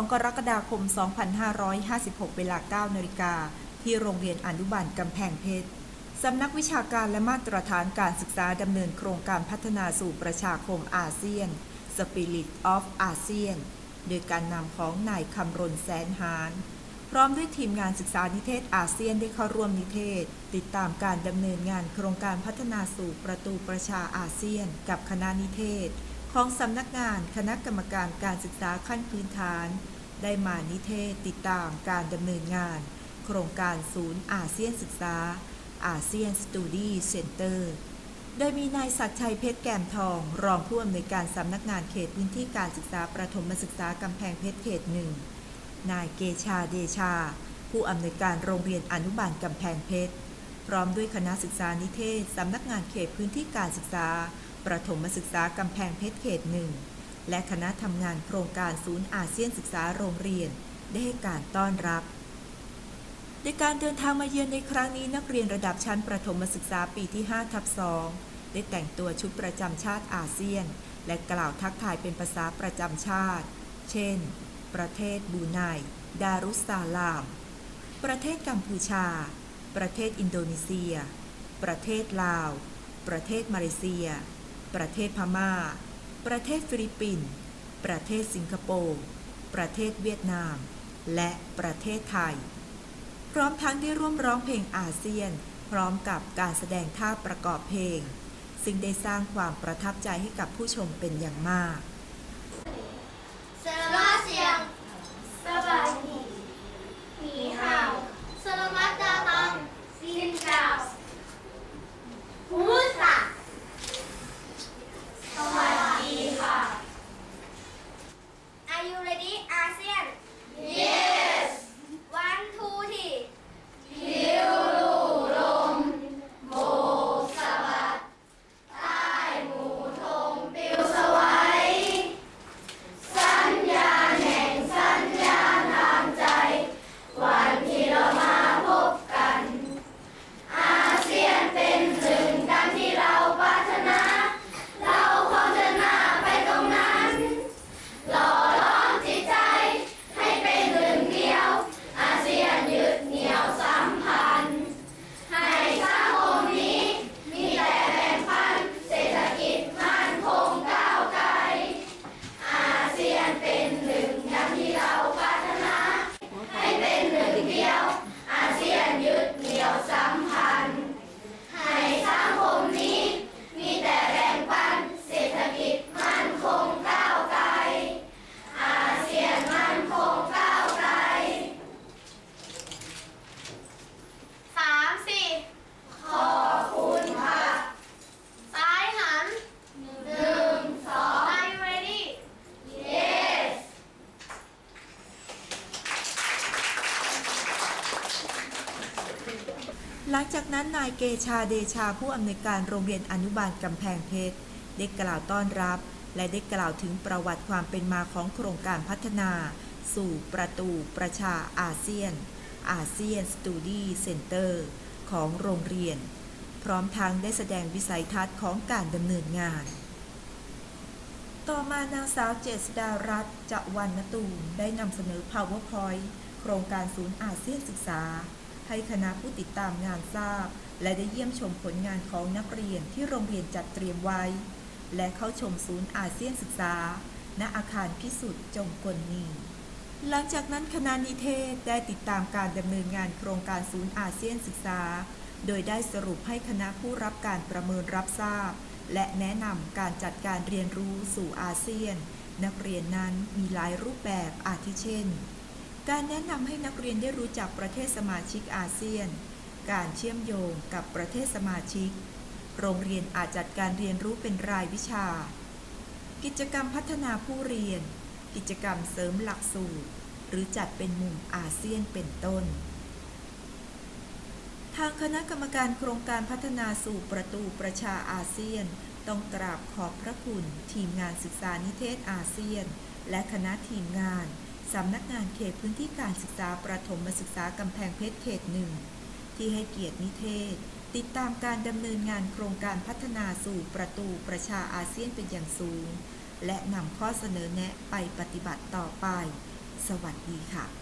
2 กรกฎาคม 2556 เวลา 9 นาฬิกา ที่โรงเรียนอนุบาลกำแพงเพชร สำนักวิชาการและมาตรฐานการศึกษาดำเนินโครงการพัฒนาสู่ประชาคมอาเซียน Spirit of ASEAN โดยการนำของนายคำรณแสนหารพร้อมด้วยทีมงานศึกษานิเทศอาเซียนได้เข้าร่วมนิเทศ ติดตามการดำเนินงานโครงการพัฒนาสู่ประตูประชาอาเซียน กับคณะนิเทศ ของสำนักงานคณะกรรมการการศึกษาขั้นพื้นฐาน ได้มานิเทศติดตามการดำเนินงาน โครงการศูนย์อาเซียนศึกษาอาเซียนสตูดี้เซ็นเตอร์โดยมีนายศักชัยเพชรแก้มทอง รองผู้อำนวยการสำนักงานเขตพื้นที่การศึกษาประถมศึกษากำแพงเพชรเขตหนึ่งนายเกชาเดชา ผู้อำนวยการโรงเรียนอนุบาลกำแพงเพชร พร้อมด้วยคณะศึกษานิเทศสำนักงานเขตพื้นที่การศึกษา ประถมศึกษากำแพงเพชรเขตหนึ่ง และคณะทำงานโครงการศูนย์อาเซียนศึกษาโรงเรียน ได้ให้การต้อนรับ ในการเดินทางมาเยือนในครั้งนี้นักเรียนระดับชั้นประถมศึกษาปีที่5ทับ2ได้แต่งตัวชุดประจำชาติอาเซียน และกล่าวทักทายเป็นภาษาประจำชาติ เช่น ประเทศบูไน ดารุสสาลาม ประเทศกัมพูชา ประเทศอินโดนีเซีย ประเทศลาว ประเทศมาเลเซีย ประเทศพม่า ประเทศฟิลิปปินส์ประเทศสิงคโปร์ประเทศเวียดนาม และประเทศไทย พร้อมทั้งได้ร่วมร้องเพลงอาเซียน พร้อมกับการแสดงท่าประกอบเพลง ซึ่งได้สร้างความประทับใจให้กับผู้ชมเป็นอย่างมาก หลังจากนั้นนายเกชาเดชาผู้อำนวยการโรงเรียนอนุบาลกำแพงเพชรได้กล่าวต้อนรับ และได้กล่าวถึงประวัติความเป็นมาของโครงการพัฒนา สู่ประตูประชาอาเซียน อาเซียนสตูดี้เซ็นเตอร์ของโรงเรียน พร้อมทั้งได้แสดงวิสัยทัศน์ของการดำเนินงาน ต่อมานางสาวเจษดารัตน์จะวันนตูมได้นำเสนอ PowerPoint โครงการศูนย์อาเซียนศึกษา ให้คณะผู้ติดตามงานทราบ และได้เยี่ยมชมผลงานของนักเรียนที่โรงเรียนจัดเตรียมไว้ และเข้าชมศูนย์อาเซียนศึกษา ณอาคารพิสุทธิ์จงกลนีหลังจากนั้นคณะนิเทศได้ติดตามการดำเนินงานโครงการศูนย์อาเซียนศึกษา โดยได้สรุปให้คณะผู้รับการประเมินรับทราบ และแนะนำการจัดการเรียนรู้สู่อาเซียน นักเรียนนั้นมีหลายรูปแบบอาทิเช่น การแนะนำให้นักเรียนได้รู้จักประเทศสมาชิกอาเซียน การเชื่อมโยงกับประเทศสมาชิก โรงเรียนอาจจัดการเรียนรู้เป็นรายวิชา กิจกรรมพัฒนาผู้เรียน กิจกรรมเสริมหลักสูตร หรือจัดเป็นมุมอาเซียนเป็นต้น ทางคณะกรรมการโครงการพัฒนาสู่ประตูประชาอาเซียน ต้องกราบขอบพระคุณ ทีมงานศึกษานิเทศอาเซียน และคณะทีมงาน สำนักงานเขตพื้นที่การศึกษาประถมศึกษากำแพงเพชรเขตหนึ่งที่ให้เกียรตินิเทศ ติดตามการดำเนินงานโครงการพัฒนาสู่ประตูประชาอาเซียนเป็นอย่างสูง และนำข้อเสนอแนะไปปฏิบัติต่อไป สวัสดีค่ะ